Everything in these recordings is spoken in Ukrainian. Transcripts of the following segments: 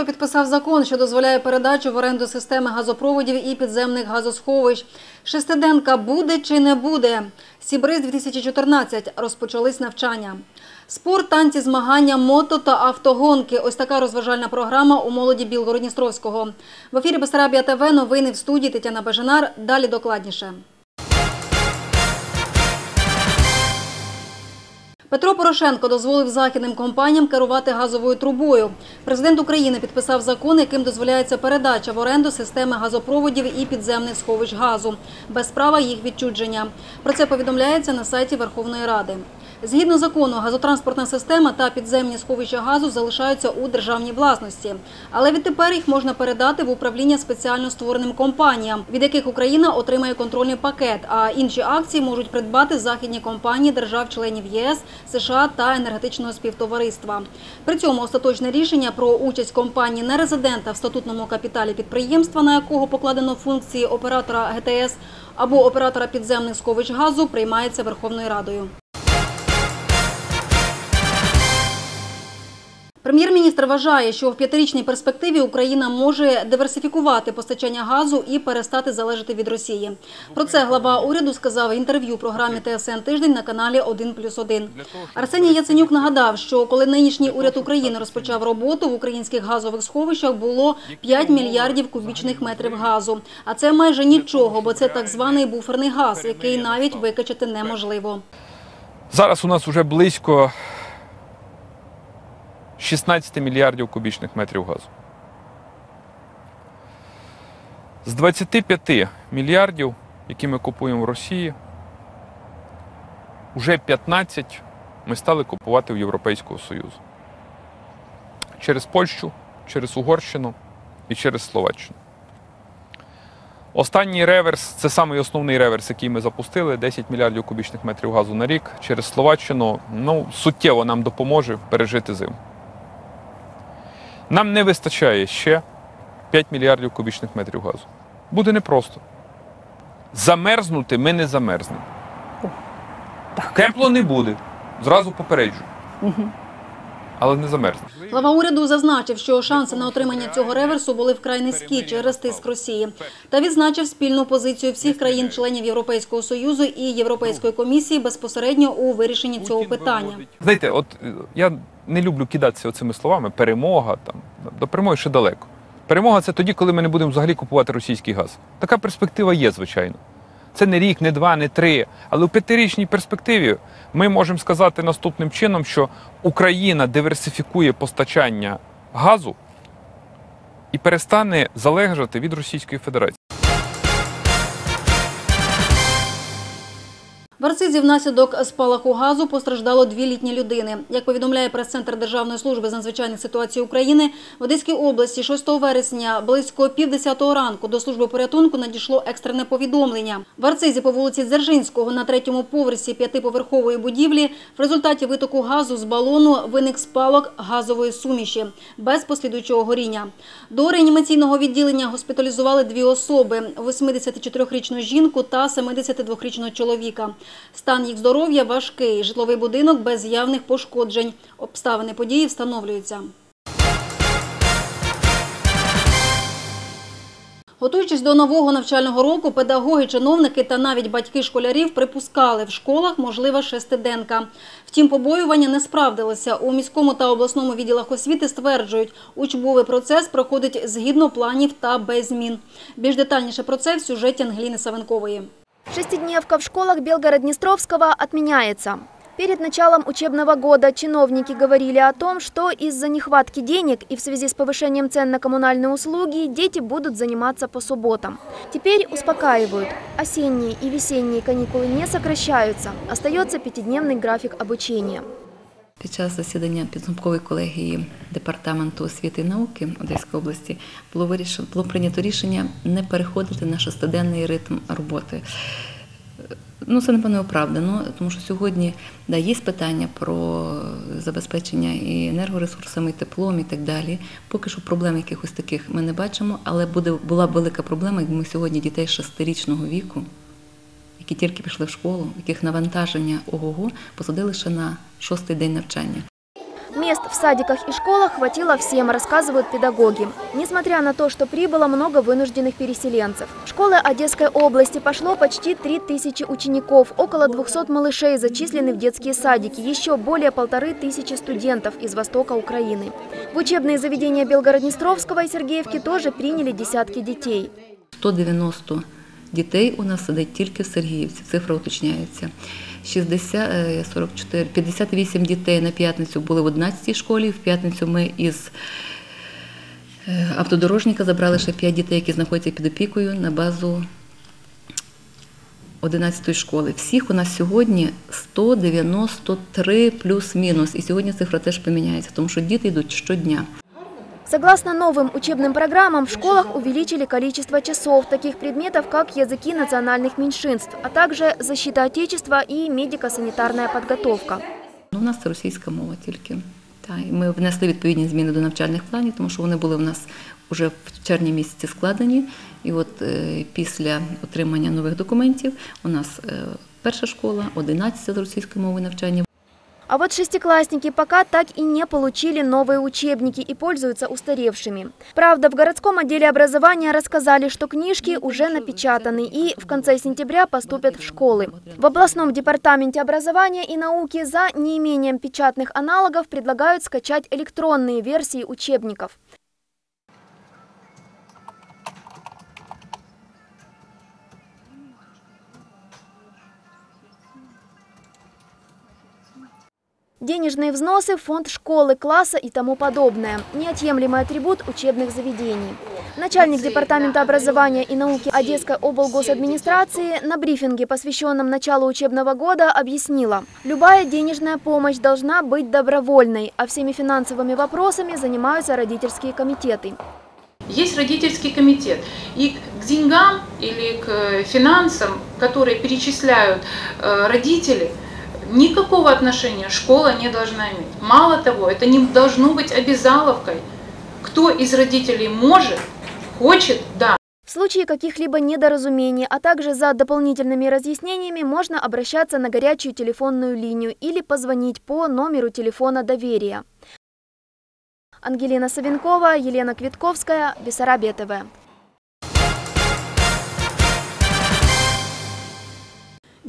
Порошенко підписав закон, що дозволяє передачу в оренду системи газопроводів і підземних газосховищ. Шестиденка буде чи не буде? Сібриз 2014 розпочались навчання. Спорт, танці, змагання, мото та автогонки. Ось така розважальна програма у молоді Білгородністровського. В ефірі Бесарабія ТВ новини в студії Тетяна Бажанар. Далі докладніше. Петро Порошенко дозволив західним компаніям керувати газовою трубою. Президент України підписав закон, яким дозволяється передача в оренду системи газопроводів і підземних сховищ газу без права їх відчудження. Про це повідомляється на сайті Верховної Ради. Згідно закону, газотранспортна система та підземні сховища газу залишаються у державній власності, але відтепер їх можна передати в управління спеціально створеним компаніям, від яких Україна отримає контрольний пакет. А інші акції можуть придбати західні компанії держав-членів ЄС, США та енергетичного співтовариства. При цьому остаточне рішення про участь компанії нерезидента в статутному капіталі підприємства, на якого покладено функції оператора ГТС або оператора підземних сховищ газу, приймається Верховною Радою. Прем'єр-міністр вважає, що в п'ятирічній перспективі Україна може диверсифікувати постачання газу і перестати залежати від Росії. Про це глава уряду сказав в інтерв'ю програмі ТСН тиждень на каналі 1+,1. Арсеній Яценюк нагадав, що коли нинішній уряд України розпочав роботу в українських газових сховищах було 5 мільярдів кубічних метрів газу. А це майже нічого, бо це так званий буферний газ, який навіть викачати неможливо. Зараз у нас вже близько 16 мільярдів кубічних метрів газу. З 25 мільярдів, які ми купуємо в Росії, вже 15 ми стали купувати в Європейського Союзу. Через Польщу, через Угорщину і через Словаччину. Останній реверс це самий основний реверс, який ми запустили 10 мільярдів кубічних метрів газу на рік через Словаччину. Ну, суттєво нам допоможе пережити зиму. Нам не вистачає ще 5 мільярдів кубічних метрів газу. Буде непросто. Замерзнути ми не замерзнемо. Тепло не буде. Зразу попереджу. Але не замерзне. Глава уряду зазначив, що шанси на отримання цього реверсу були вкрай низькі через тиск Росії, та відзначив спільну позицію всіх країн-членів Європейського союзу і Європейської комісії безпосередньо у вирішенні цього питання. Знаєте, от е, я не люблю кидатися цими словами. Перемога там до перемоги ще далеко. Перемога це тоді, коли ми не будемо взагалі купувати російський газ. Така перспектива є, звичайно. Це не рік, не два, не три. Але у п'ятирічній перспективі ми можемо сказати наступним чином, що Україна диверсифікує постачання газу і перестане залежати від Російської Федерації. В Арцизі внаслідок спалаху газу постраждало дві літні людини. Як повідомляє прес-центр Державної служби з надзвичайних ситуацій України, в Одеській області 6 вересня близько півдесятого ранку до служби порятунку надійшло екстрене повідомлення. В Арцизі по вулиці Дзержинського на третьому поверсі п'ятиповерхової будівлі в результаті витоку газу з балону виник спалах газової суміші без послідуючого горіння. До реанімаційного відділення госпіталізували дві особи – 84-річну жінку та 72-річного чоловіка. Стан їх здоров'я важкий. Житловий будинок без явних пошкоджень. Обставини події встановлюються. Готуючись до нового навчального року, педагоги, чиновники та навіть батьки школярів припускали, в школах можлива шестиденка. Втім, побоювання не справдилося. У міському та обласному відділах освіти стверджують, учбовий процес проходить згідно планів та без змін. Більш детальніше про це в сюжеті Ангеліни Савенкової. Шестидневка в школах Белгород-Днестровского отменяется. Перед началом учебного года чиновники говорили о том, что из-за нехватки денег и в связи с повышением цен на коммунальные услуги дети будут заниматься по субботам. Теперь успокаивают. Осенние и весенние каникулы не сокращаются. Остается пятидневный график обучения. Під час засідання підсумкової колегії департаменту освіти і науки Одеської області було вирішено було прийнято рішення не переходити на шестиденний ритм роботи. Ну, це напевно оправдано, тому що сьогодні да, є питання про забезпечення і енергоресурсами, і теплом, і так далі. Поки що проблем якихось таких ми не бачимо, але буде була б велика проблема, якби ми сьогодні дітей шестирічного віку, які тільки пішли в школу, яких навантаження ого-го, посадили ще на шостий день навчання. Мест в садиках и школах хватило всем, рассказывают педагоги. Несмотря на то, что прибыло много вынужденных переселенцев. В школы Одесской области пошло почти 3000 учеников, около 200 малышей зачислены в детские садики, еще более полторы тысячи студентов из востока Украины. В учебные заведения Белгород-Днестровского и Сергеевки тоже приняли десятки детей. 190 дітей у нас сидить тільки в Сергіївці, цифра уточняється. 60, е, 44, 58 дітей на п'ятницю були в 11 школі. В п'ятницю ми із е, автодорожника забрали ще 5 дітей, які знаходяться під опікою на базу 11 школи. Всіх у нас сьогодні 193 плюс-мінус. І сьогодні цифра теж поміняється, тому що діти йдуть щодня. Согласно новым учебным программам, в школах увеличили количество часов таких предметов, как языки национальных меньшинств, а также защита Отечества и медико-санитарная подготовка. Ну, у нас це російська мова тільки. Та, і ми внесли відповідні зміни до навчальних планів, тому що вони були в нас вже в червні місяці складені. І от е, після отримання нових документів у нас е, перша школа, 11 з російської мови навчання. А вот шестиклассники пока так и не получили новые учебники и пользуются устаревшими. Правда, в городском отделе образования рассказали, что книжки уже напечатаны и в конце сентября поступят в школы. В областном департаменте образования и науки за неимением печатных аналогов предлагают скачать электронные версии учебников. Денежные взносы, фонд школы, класса и тому подобное – неотъемлемый атрибут учебных заведений. Начальник Департамента образования и науки Одесской облгосадминистрации на брифинге, посвященном началу учебного года, объяснила, любая денежная помощь должна быть добровольной, а всеми финансовыми вопросами занимаются родительские комитеты. Есть родительский комитет. И к деньгам или к финансам, которые перечисляют э, родители, никакого отношения школа не должна иметь. Мало того, это не должно быть обязаловкой. Кто из родителей может, хочет, да, В случае каких-либо недоразумений, а также за дополнительными разъяснениями можно обращаться на горячую телефонную линию или позвонить по номеру телефона доверия. Ангелина Савенкова, Елена Квитковская, Бессарабия ТВ.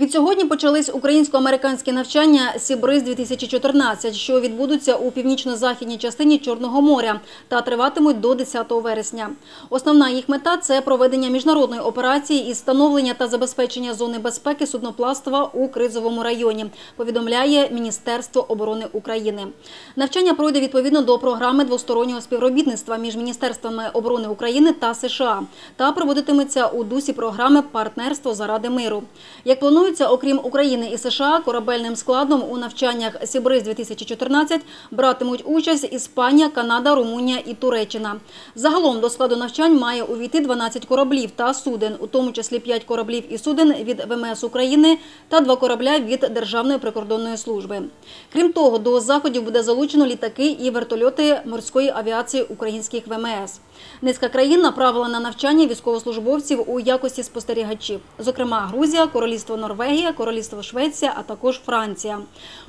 Відсьогодні почались українсько-американські навчання Сібриз-2014, що відбудуться у північно-західній частині Чорного моря та триватимуть до 10 вересня. Основна їх мета – це проведення міжнародної операції із встановлення та забезпечення зони безпеки судноплавства у кризовому районі, повідомляє Міністерство оборони України. Навчання пройде відповідно до програми двостороннього співробітництва між Міністерствами оборони України та США та проводитиметься у дусі програми Партнерство заради миру. Як планується, окрім України і США, корабельним складом у навчаннях Сібриз-2014 братимуть участь Іспанія, Канада, Румунія і Туреччина. Загалом до складу навчань має увійти 12 кораблів та суден, у тому числі 5 кораблів і суден від ВМС України та 2 корабля від Державної прикордонної служби. Крім того, до заходів буде залучено літаки і вертольоти морської авіації українських ВМС. Низка країн направила на навчання військовослужбовців у якості спостерігачів, зокрема Грузія, Королівство Норвегія, Королівство Швеція, а також Франція.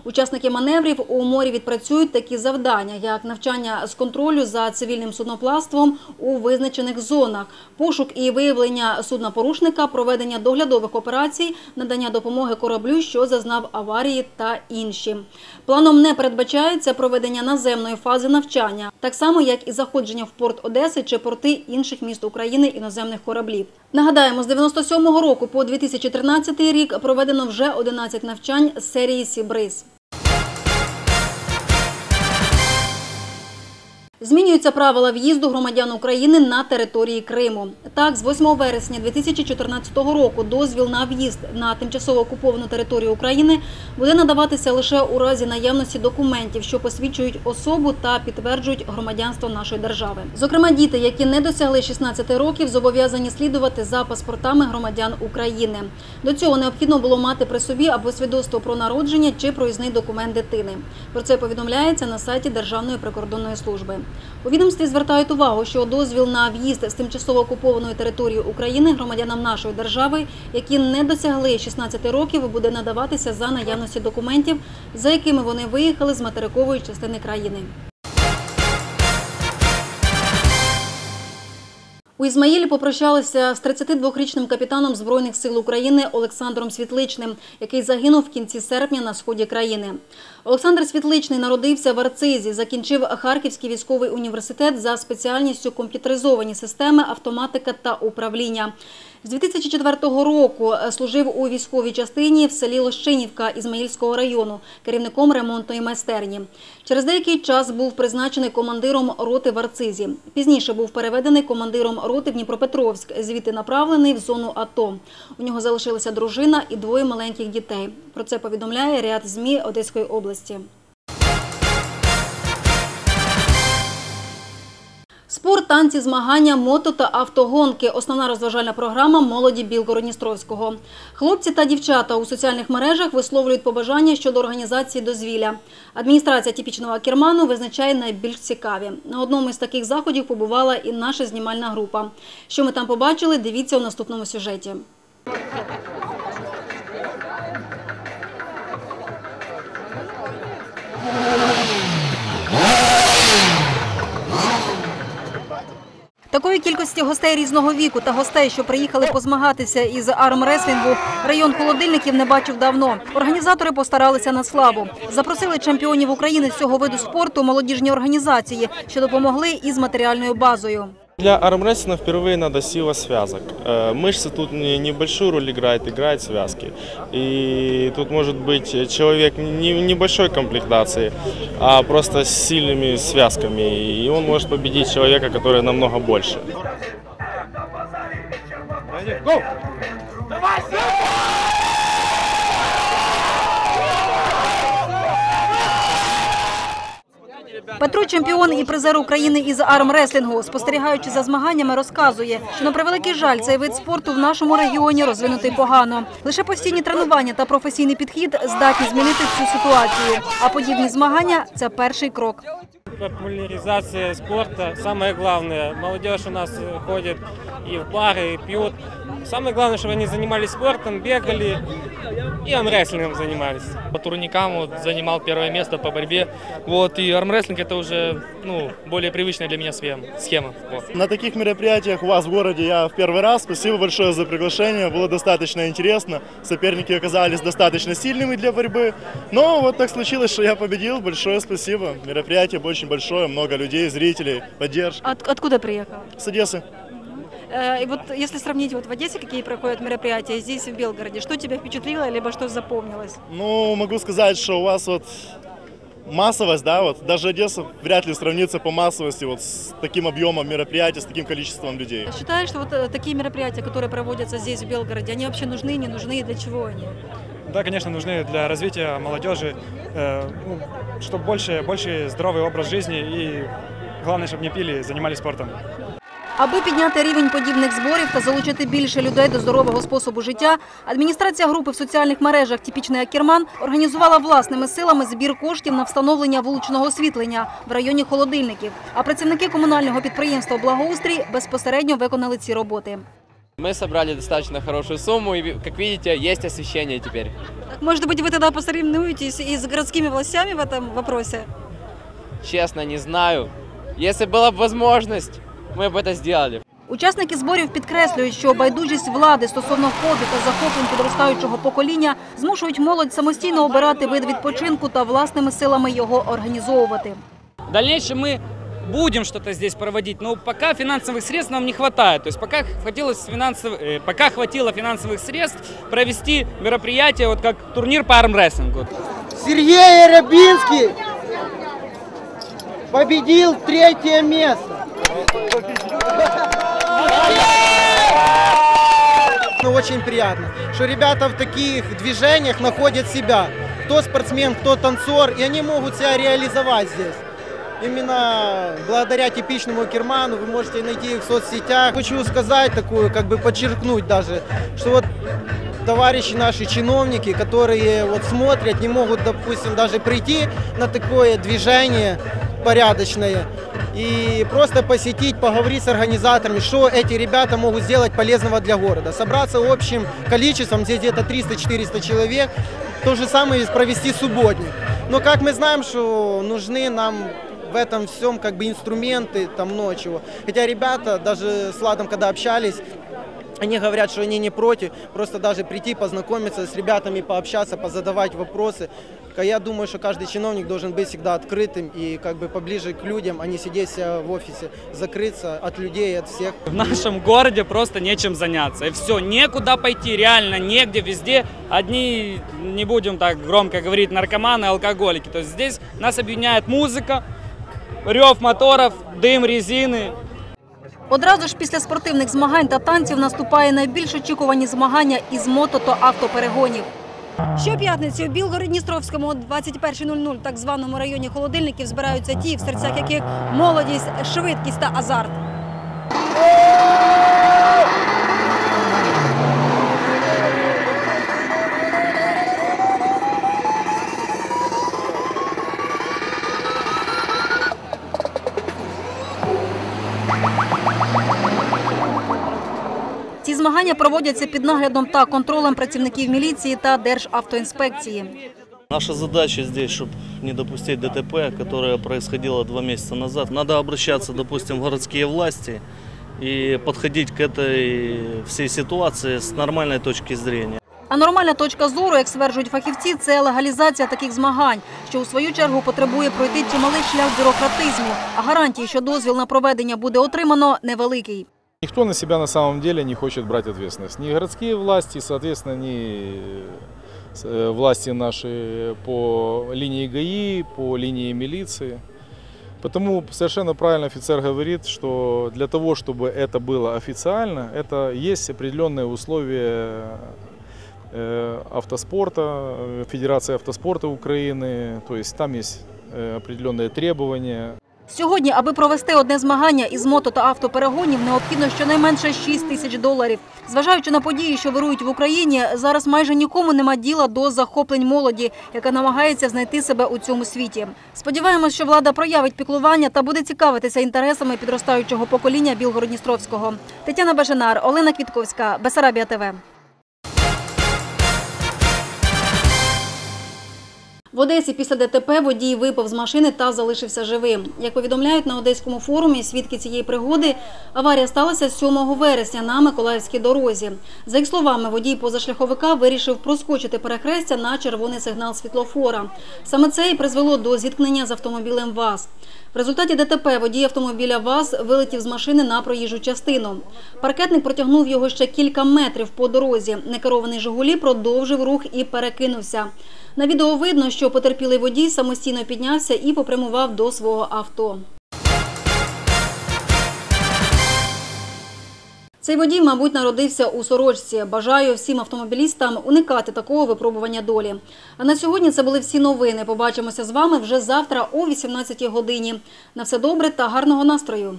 Учасники маневрів у морі відпрацюють такі завдання, як навчання з контролю за цивільним судноплавством у визначених зонах, пошук і виявлення судна-порушника, проведення доглядових операцій, надання допомоги кораблю, що зазнав аварії та інші. Планом не передбачається проведення наземної фази навчання, так само як і заходження в порт Одеси чи порти інших міст України іноземних кораблів. Нагадаємо, з 97-го року по 2013 рік проведено вже 11 навчань з серії Сібриз. Змінюються правила в'їзду громадян України на території Криму. Так, з 8 вересня 2014 року дозвіл на в'їзд на тимчасово окуповану територію України буде надаватися лише у разі наявності документів, що посвідчують особу та підтверджують громадянство нашої держави. Зокрема, діти, які не досягли 16 років, зобов'язані слідувати за паспортами громадян України. До цього необхідно було мати при собі або свідоцтво про народження чи проїзний документ дитини. Про це повідомляється на сайті Державної прикордонної служби. У відомстві звертають увагу, що дозвіл на в'їзд з тимчасово окупованої території України громадянам нашої держави, які не досягли 16 років, буде надаватися за наявності документів, за якими вони виїхали з материкової частини країни. У Ізмаїлі попрощалися з 32-річним капітаном Збройних сил України Олександром Світличним, який загинув в кінці серпня на сході країни. Олександр Світличний народився в Арцизі, закінчив Харківський військовий університет за спеціальністю комп'ютеризовані системи, автоматика та управління. З 2004 року служив у військовій частині в селі Лощинівка Ізмаїльського району керівником ремонтної майстерні. Через деякий час був призначений командиром роти в Арцизі. Пізніше був переведений командиром роти в Дніпропетровськ, звідти направлений в зону АТО. У нього залишилася дружина і двоє маленьких дітей. Про це повідомляє ряд ЗМІ Одеської області. Спорт, танці, змагання, мото та автогонки – основна розважальна програма молоді Білгородністровського. Хлопці та дівчата у соціальних мережах висловлюють побажання щодо організації дозвілля. Адміністрація типічного керману визначає найбільш цікаві. На одному із таких заходів побувала і наша знімальна група. Що ми там побачили, дивіться у наступному сюжеті. Такої кількості гостей різного віку та гостей, що приїхали позмагатися із армреслінгу, район холодильників не бачив давно. Організатори постаралися на славу. Запросили чемпіонів України з цього виду спорту молодіжні організації, що допомогли із матеріальною базою. Для армрестлинга впервые надо сила связок. Э, Мышцы тут не- небольшую роль играют, играют связки. И тут может быть человек не небольшой комплектации, а просто с сильными связками. И он может победить человека, который намного больше. Петро чемпіон і призер України із армреслінгу, спостерігаючи за змаганнями, розказує, що на превеликий жаль цей вид спорту в нашому регіоні розвинутий погано. Лише постійні тренування та професійний підхід здатні змінити цю ситуацію. А подібні змагання це перший крок. Популяризация спорта самое главное. Молодежь у нас ходит и в бары, и пьют. Самое главное, чтобы они занимались спортом, бегали и армрестлингом занимались. По турникам вот, занимал первое место по борьбе. Вот, и армрестлинг это уже ну, более привычная для меня схема. вот. На таких мероприятиях у вас в городе я в первый раз. Спасибо большое за приглашение. Было достаточно интересно. Соперники оказались достаточно сильными для борьбы. Но вот так случилось, что я победил. Большое спасибо. Мероприятие очень большое, много людей, зрителей, поддержка. Откуда приїхав? С Одессы. И вот если сравнить вот в Одессе, какие проходят мероприятия, здесь в Белгороде, что тебя впечатлило, либо что запомнилось? Ну, могу сказать, что у вас вот массовость, да, вот даже Одесса вряд ли сравнится по массовости вот с таким объемом мероприятий, с таким количеством людей. Считаешь, что вот э, такие мероприятия, которые проводятся здесь, в Белгороде, они вообще нужны, не нужны, и для чего они? Да, конечно, нужны для развития молодежи, э, ну, чтобы больше, больше здоровый образ жизни и главное, чтобы не пили, занимались спортом. Аби підняти рівень подібних зборів та залучити більше людей до здорового способу життя, адміністрація групи в соціальних мережах «Типічний Акерман» організувала власними силами збір коштів на встановлення вуличного освітлення в районі холодильників. А працівники комунального підприємства «Благоустрій» безпосередньо виконали ці роботи. Мы собрали достаточно хорошую сумму, и, как видите, есть освещение теперь. Может быть, вы тогда посоревнуетесь и с городскими властями в этом вопросе? Честно, не знаю. Если была бы возможность, мы бы это сделали. Учасники зборів підкреслюють, що байдужість влади стосовно хобі та захоплень підростаючого покоління змушують молодь самостійно обирати вид відпочинку та власними силами його організовувати. В дальнейшем мы будем что-то здесь проводить, но пока финансовых средств нам не хватает. То есть пока хватило, финансов... э, пока хватило финансовых средств провести мероприятие, вот как турнир по армрестлингу. Сергей Рябинский победил третье место. Ну, очень приятно, что ребята в таких движениях находят себя. Кто спортсмен, кто танцор, и они могут себя реализовать здесь. Именно благодаря типичному Керману вы можете найти их в соцсетях. Хочу сказать такую, как бы подчеркнуть даже, что вот товарищи наши чиновники, которые вот смотрят, не могут, допустим, даже прийти на такое движение, порядочное. И просто посетить, поговорить с организаторами, что эти ребята могут сделать полезного для города. Собраться общим количеством, здесь где-то 300-400 человек, то же самое и провести субботник. Но как мы знаем, что нужны нам в этом всем как бы инструменты, там много чего. Хотя ребята, даже с Ладом, когда общались, они говорят, что они не против, просто даже прийти, познакомиться с ребятами, пообщаться, позадавать вопросы. Я думаю, что каждый чиновник должен быть всегда открытым и как бы поближе к людям, а не сидеть в офисе, закрыться от людей, от всех. В нашем городе просто нечем заняться. И все, некуда пойти, реально негде, везде одни, не будем так громко говорить, наркоманы, алкоголики. То есть здесь нас объединяет музыка, рев моторов, дым резины, Одразу ж після спортивних змагань та танців наступає найбільш очікувані змагання із мото та автоперегонів. Щоп'ятниці у Білгород-Дністровському о 21.00 так званому районі холодильників збираються ті, в серцях яких молодість, швидкість та азарт. Ці проводяться під наглядом та контролем працівників міліції та Державтоінспекції. Наша задача здесь, чтобы не допустить ДТП, которое происходило два месяца назад. Надо обращаться, допустим, в городские власти и подходить к этой всей ситуации с нормальной точки зрения. А нормальна точка зору, як стверджують фахівці, це легалізація таких змагань, що у свою чергу потребує пройти чималий шлях бюрократизму. А гарантії, що дозвіл на проведення буде отримано, невеликий. Никто на себя на самом деле не хочет брать ответственность. Ни городские власти, соответственно, ни э, власти наши по линии ГАИ, по линии милиции. Потому совершенно правильно офицер говорит, что для того, чтобы это было официально, это есть определенные условия э, автоспорта, э, Федерации автоспорта Украины, то есть там есть э, определенные требования. Сьогодні, аби провести одне змагання із мото та автоперегонів, необхідно щонайменше 6 тисяч доларів. Зважаючи на події, що вирують в Україні, зараз майже нікому нема діла до захоплень молоді, яка намагається знайти себе у цьому світі. Сподіваємось, що влада проявить піклування та буде цікавитися інтересами підростаючого покоління Білгород-Дністровського. Тетяна Бажанар, Олена Квітковська, Бесарабія ТВ. В Одесі після ДТП водій випав з машини та залишився живим. Як повідомляють на одеському форумі, свідки цієї пригоди, аварія сталася 7 вересня на Миколаївській дорозі. За їх словами, водій позашляховика вирішив проскочити перехрестя на червоний сигнал світлофора. Саме це і призвело до зіткнення з автомобілем ВАЗ. В результаті ДТП водій автомобіля ВАЗ вилетів з машини на проїжджу частину. Паркетник протягнув його ще кілька метрів по дорозі. Некерований «Жигулі» продовжив рух і перекинувся. На відео видно, що потерпілий водій самостійно піднявся і попрямував до свого авто. Цей водій, мабуть, народився у сорочці. Бажаю всім автомобілістам уникати такого випробування долі. А на сьогодні це були всі новини. Побачимося з вами вже завтра о 18 годині. На все добре та гарного настрою.